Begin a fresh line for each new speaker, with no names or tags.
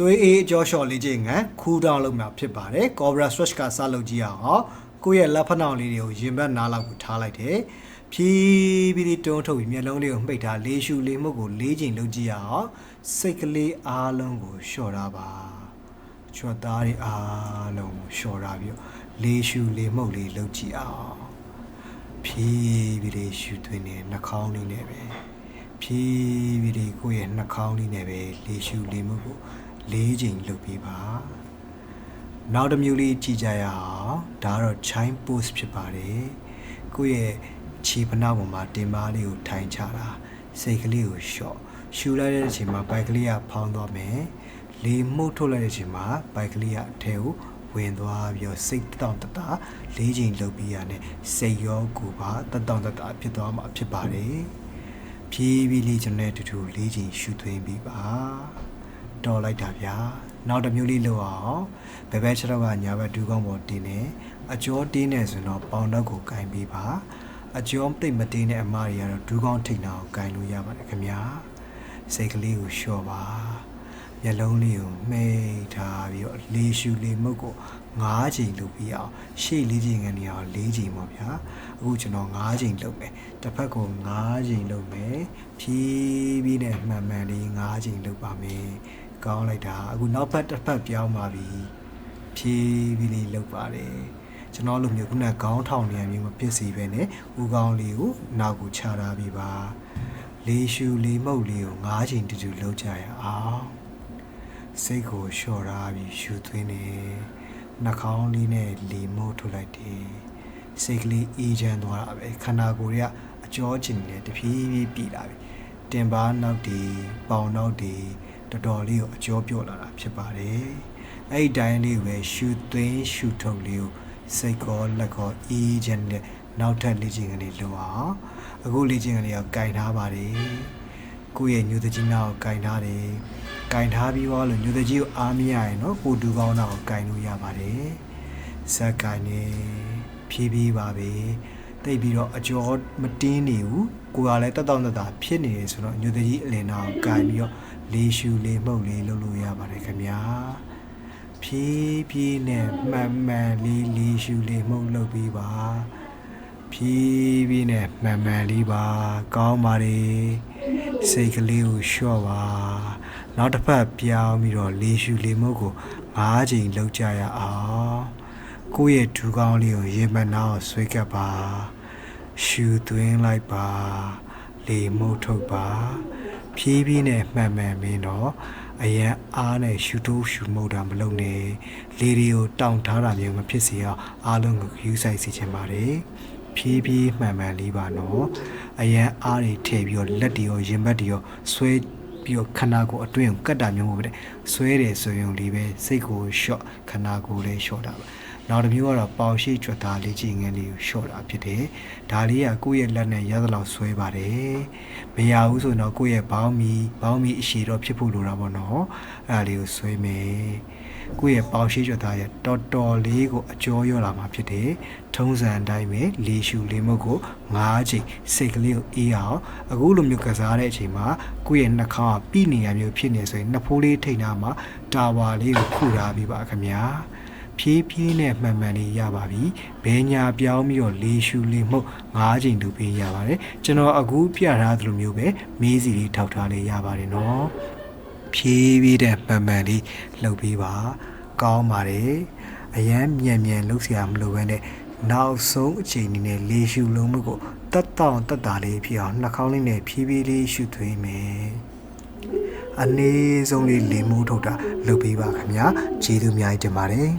သွေးအေးအကျော်လျှော်လေးခြင်းငန်းခူးဒေါင်းလုပ်မှာဖြစ်ပါတယ် Cobra Stretch ကစလုပ်ကြည့်အောင်ကိုယ့်ရဲ့လက်ဖက်နှောင်လေးတွေကိုရင်ဘတ်နားလောက်ကိုထားလိုက်တယ်ဖြည်းပြီးတွန်းထုတ်ပြီးမျက်လုံးလေးကိုမှိတ်ထားလေးရှူလေးမှုတ်ကိုလေးချိန်လုပ်ကြည့်အောင်စိတ်ကလေးအားလုံးကိုလျှော်တာပါချွတ်သားတွေအားလုံးကိုလျှော်တာပြီးတော့လေးရှူလေးမှုတ်လေးလုပ်ကြည့်အောင်ဖြည်းပြီးလေးရှူသွင်းနေနှာခေါင်းလေးနဲ့ပဲဖြည်းပြီးဒီကိုယ့်ရဲ့နှာခေါင်းလေးနဲ့ပဲလေးရှူလေးမှုကို လေးချိန်လုပ်ပြီးပါနောက်တစ်မျိုးလေးကြည့်ကြရအောင်ဒါကတော့ chime pose ဖြစ်ပါတယ်ကိုယ့်ရဲ့ခြေဖနာပေါ်မှာတင်ပါလေးကိုထိုင်ချတာစိတ်ကလေးကိုလျှော့ရှူလိုက်တဲ့အချိန်မှာဘိုက်ကလေးကဖောင်းသွားမယ်လေးမှုတ်ထုတ်လိုက်တဲ့အချိန်မှာဘိုက်ကလေးကအထဲကိုဝင်သွားပြီးတော့စိတ်တောင့်တတာလေးချိန်လုပ်ပြီးရတယ်စိတ်ရောကိုယ်ပါတတောင့်တတာဖြစ်သွားမှာဖြစ်ပါတယ်ဖြည်းဖြည်းလေးကျွန်တော်တို့အတူတူလေးချိန်ရှူသွင်းပြီးပါ တော်လိုက်တာဗျာနောက်တစ်မျိုးလေးလောက်အောင်ဘယ်ဘက်ချက်တော့ကညာဘက်ဒူးကောင်းပေါ်တင်းနေအကျော်တင်းနေဆိုတော့ပေါင်တော့ကိုကင်ပြီးပါအကျော်တိတ်မတင်းတဲ့အမတွေကတော့ဒူးကောင်းထိတ်နာကိုကင်လို့ရပါတယ်ခင်ဗျာစိတ်ကလေးကိုလျှော့ပါမျက်လုံးလေးကိုမှိတ်ထားပြီးတော့လေးရှူလေးမုတ်ကို၅ချိန်လုပ်ပြီးအောင်ရှေ့လေးချိန်ကနေအောင်၄ချိန်ပေါ့ဗျာအခုကျွန်တော်၅ချိန်လုပ်မယ်တစ်ဖက်ကို၅ချိန်လုပ်မယ်ဖြည်းပြီးနဲ့မှန်မှန်လေး၅ချိန်လုပ်ပါမယ် ကောင်းလိုက်တာအခုနောက်ဖက်တစ်ဖက်ပြောင်းပါပြီဖြည်းပြီးလေးလုပ်ပါတယ်ကျွန်တော်လိုမျိုးခုနကခေါင်းထောင်နေရမျိုးမဖြစ်စီပဲနဲ့ဦးခေါင်းလေးကိုနောက်ကိုခြာထားပြီးပါလေးရှူလေးမှုတ်လေးကို၅ချိန်တူတူလုပ်ကြရအောင်စိတ်ကိုလျှော့ထားပြီးရှူသွင်းနေနှာခေါင်းလေးနဲ့လီမိုးထုတ်လိုက်တယ်စိတ်ကလေးအေးချမ်းသွားတာပဲခန္ဓာကိုယ်ရဲ့အကျော်ချင်နေတဖြည်းဖြည်းပြည်လာပြီတင်ပါနောက်ဒီပေါင်နောက်ဒီ တော်တော်လေးကိုအကျော်ပြော့လာတာဖြစ်ပါတယ်အဲ့ဒီတိုင်းလေးကိုပဲရှူသွင်းရှူထုတ်လေးကိုစိတ်ကောလက်ကောအေးချမ်းတဲ့နောက်ထပ်လေ့ကျင့်ကလေးလုပ်အောင်အခုလေ့ကျင့်ကလေးကိုကင်ထားပါတယ်ကိုယ့်ရဲ့ညူတကြီးနာကိုကင်ထားတယ်။ကင်ထားပြီးတော့လို့ညူတကြီးကိုအားမရရင်တော့ကိုတူကောင်းတာကိုကင်လို့ရပါတယ်။ဇက်ကင်နေဖြည်းဖြည်းပါပဲ။ တိတ်ပြီးတော့အကျော်မတင်းနေဘူး။ကိုယ်ကလည်းတက်တောင့်တက်တာဖြစ်နေတယ်ဆိုတော့ညူတကြီးအလင်နာကိုကင်ပြီးတော့လေးရှူလေးမှုတ်လေးလုပ်လို့ရပါတယ်ခင်ဗျာ။ဖြည်းဖြည်းနဲ့မှန်မှန်လေးလေးရှူလေးမှုတ်လုပ်ပြီးပါ။ဖြည်းဖြည်းနဲ့မှန်မှန်လေးပါကောင်းပါလေစိတ်ကလေးကိုလျှော့ပါနောက်တစ်ဖက်ပြောင်းပြီးတော့လေးရှူလေးမုတ်ကို၅ချိန်လောက်ကြရအောင် ကိုယ့်ရဲ့ဒူးကောင်းလေးကိုရေမနာကိုဆွဲကပ်ပါရှူသွင်းလိုက်ပါ လေမုတ်ထုတ်ပါ ဖြည်းဖြည်းနဲ့မှန်မှန်မင်းတော့အရန်အားနဲ့ရှူတိုးရှူမုတ်တာမလုပ်နဲ့လေတွေကိုတောင့်ထားတာမျိုးမဖြစ်စေအောင်အားလုံးကိုယူဆိုင်စေချင်ပါတယ်ဖြည်းဖြည်းမှန်မှန်လေးပါနော်အရန်အားတွေထည့်ပြီးတော့လက်တွေရောရင်ဘတ်တွေရောဆွဲပြီးတော့ခန္ဓာကိုယ်အတွင်းကိုကတ်တာမျိုးမဟုတ်ဘူးတဲ့ဆွဲတယ်ဆိုရင်လေးပဲစိတ်ကိုလျှော့ခန္ဓာကိုယ်လည်းလျှော့တာပါ နောက်တစ်မျိုးကတော့ပေါင်ရှိကြွက်သားလေးကြီးငန်းလေးကိုလျှော့တာဖြစ်တယ်ဒါလေးကကိုယ့်ရဲ့လက်နဲ့ရသလောက်ဆွဲပါတယ်မရဘူးဆိုတော့ကိုယ့်ရဲ့ဘောင်းမီဘောင်းမီအရှိတော့ဖြစ်ဖို့လိုတာပေါ့နော်အဲ့ဒါလေးကိုဆွဲမယ်ကိုယ့်ရဲ့ပေါင်ရှိကြွက်သားရဲ့တော်တော်လေးကိုအကျော်ရောလာမှာဖြစ်တယ်ထုံးစံအတိုင်းပဲလေးရှူလေးမုတ်ကို၅ချိန်စိတ်ကလေးကိုအေးအောင်အခုလိုမျိုးကစားတဲ့အချိန်မှာကိုယ့်ရဲ့နှာခေါင်းကပြိနေရမျိုးဖြစ်နေဆိုရင်နှစ်ဖိုးလေးထိန်ထားမှာတာဝါလေးကိုခုထားပြီးပါခင်ဗျာ ဖြည်းဖြည်းနဲ့မှန်မှန်လေးရပါပြီ။ဘဲညာပြောင်းပြီးတော့လေးရှူလေးမှုတ်၅ချိန်တူပေးရပါတယ်။ကျွန်တော်အခုပြထားသလိုမျိုးပဲမေးစီလေးထောက်ထားလေးရပါတယ်နော်။ဖြည်းဖြည်းနဲ့မှန်မှန်လေးလှုပ်ပေးပါ။ကောင်းပါတယ်။အရန်မြန်မြန်လှုပ်เสียမလို့ပဲနဲ့နောက်ဆုံးအချိန်အနေနဲ့လေးရှူလုံးမှုကိုတက်တောင့်တက်တာလေးဖြစ်အောင်နှာခေါင်းလေးနဲ့ဖြည်းဖြည်းလေးရှူသွင်းမယ်။အနည်းဆုံးလေးလေမိုးထုတ်တာလုပ်ပေးပါခင်ဗျာကျေးဇူးအများကြီးတင်ပါတယ်